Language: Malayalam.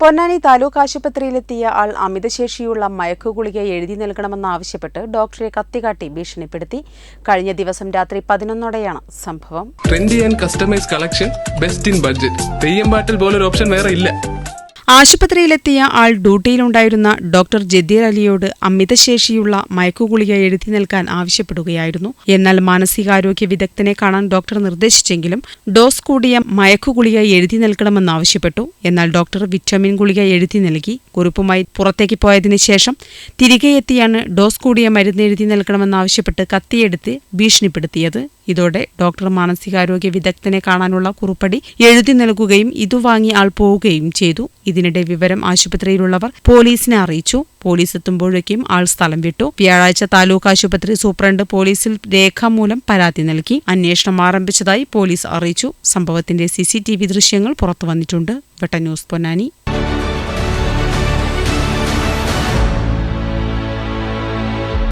Ponnani taluk ആശുപത്രിയിലെത്തിയ ആൾ അമിതശേഷിയുള്ള മയക്കുഗുളിക എഴുതി നൽകണമെന്നാവശ്യപ്പെട്ട് ഡോക്ടറെ കത്തികാട്ടി ഭീഷണിപ്പെടുത്തി. കഴിഞ്ഞ ദിവസം രാത്രി പതിനൊന്നോടെയാണ് സംഭവം. Trendy and customise collection best in budget പോലൊരു ഓപ്ഷൻ വേറെ ഇല്ല. ആശുപത്രിയിലെത്തിയ ആൾ ഡ്യൂട്ടിയിലുണ്ടായിരുന്ന ഡോക്ടർ ജദീർ അലിയോട് അമിതശേഷിയുള്ള മയക്കുഗുളിക എഴുതി നൽകാൻ ആവശ്യപ്പെടുകയായിരുന്നു. എന്നാൽ മാനസികാരോഗ്യ വിദഗ്ധനെ കാണാൻ ഡോക്ടർ നിർദ്ദേശിച്ചെങ്കിലും ഡോസ് കൂടിയ മയക്കുഗുളിക എഴുതി നൽകണമെന്നാവശ്യപ്പെട്ടു എന്നാൽ ഡോക്ടർ വിറ്റാമിൻ ഗുളിക എഴുതി നൽകി. കുറിപ്പുമായി പുറത്തേക്ക് പോയതിനു ശേഷം തിരികെ എത്തിയാണ് ഡോസ് കൂടിയ മരുന്ന് എഴുതി നൽകണമെന്നാവശ്യപ്പെട്ട് കത്തിയെടുത്ത് ഭീഷണിപ്പെടുത്തിയത്. ഇതോടെ ഡോക്ടർ മാനസികാരോഗ്യ വിദഗ്ധനെ കാണാനുള്ള കുറിപ്പടി എഴുതി നൽകുകയും ഇതു വാങ്ങി ആൾ പോവുകയും ചെയ്തു. ഇതിനിടെ വിവരം ആശുപത്രിയിലുള്ളവർ പോലീസിനെ അറിയിച്ചു. പോലീസ് എത്തുമ്പോഴേക്കും ആൾ സ്ഥലം വിട്ടു. വ്യാഴാഴ്ച താലൂക്ക് ആശുപത്രി സൂപ്രണ്ട് പോലീസിൽ രേഖാമൂലം പരാതി നൽകി. അന്വേഷണം ആരംഭിച്ചതായി പോലീസ് അറിയിച്ചു. സംഭവത്തിന്റെ സിസിടിവി ദൃശ്യങ്ങൾ പുറത്തുവന്നിട്ടുണ്ട് വെട്ട ന്യൂസ് പൊന്നാനി.